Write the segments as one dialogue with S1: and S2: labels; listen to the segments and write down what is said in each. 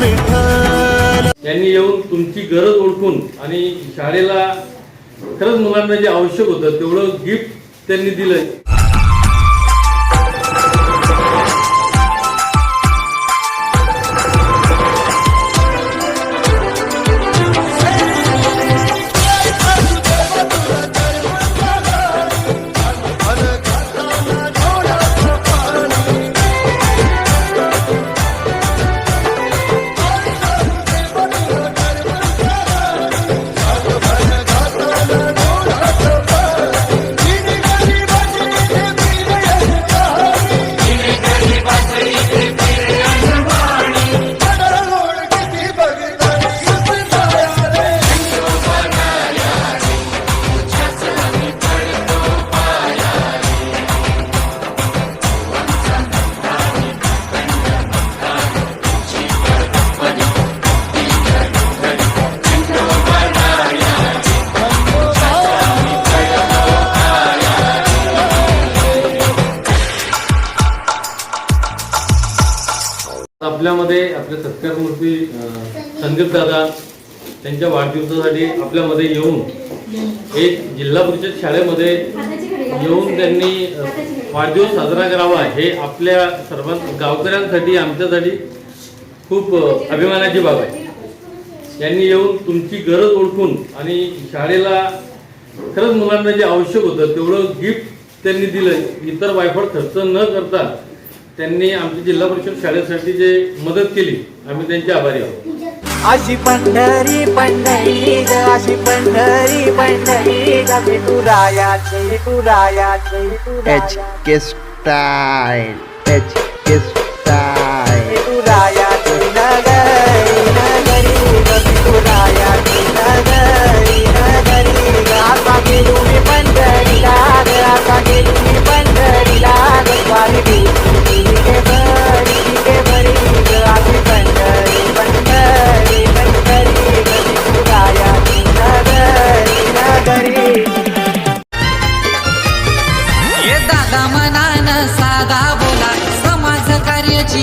S1: विठ्ठल.
S2: त्यांनी येऊन तुमची गरज ओळखून आणि शाळेला खरंच मुलांना जे आवश्यक होतं तेवढं गिफ्ट त्यांनी दिलंय. आपल्यामध्ये आपले सत्कारमूर्ती अं, संदीप दादा त्यांच्या वाढदिवसासाठी आपल्यामध्ये येऊन एक जिल्हा परिषद शाळेमध्ये येऊन त्यांनी वाढदिवस साजरा करावा हे आपल्या सर्वां गावकऱ्यांसाठी आमच्यासाठी खूप अभिमानाची बाब आहे. त्यांनी येऊन तुमची गरज ओळखून आणि शाळेला खरंच मुलांना जे आवश्यक होतं तेवढं गिफ्ट त्यांनी दिलं. इतर वायफळ खर्च न करता त्यांनी आमच्या जिल्हा परिषद शाळेसाठी जे मदत केली आम्ही त्यांचे आभारी आहोत.
S3: अशी पंढरी पंढरी अशी Pandhari Pandhari
S1: H K style H K style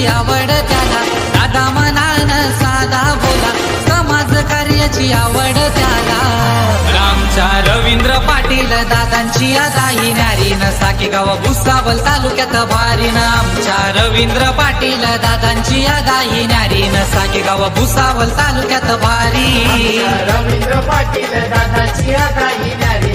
S4: आवड त्याला. दादा मनान साधा बोला. समाज कार्याची आवड त्याला. रामच्या रवींद्र पाटील दादांची अदाही नारीन साकी गाव भुसावल तालुक्यात भारीन आमच्या रवींद्र पाटील दादांची अदाही नारीन साकी गाव भुसावल तालुक्यात भारी.
S3: रवींद्र पाटील दादाची आगाई नारी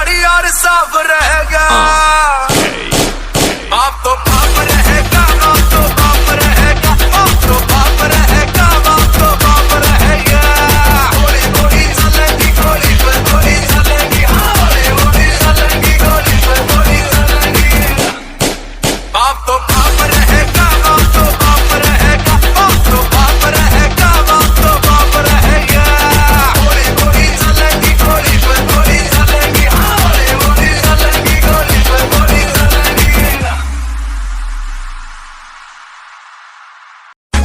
S5: खिलाड़ी और साफ रहेगा आप तो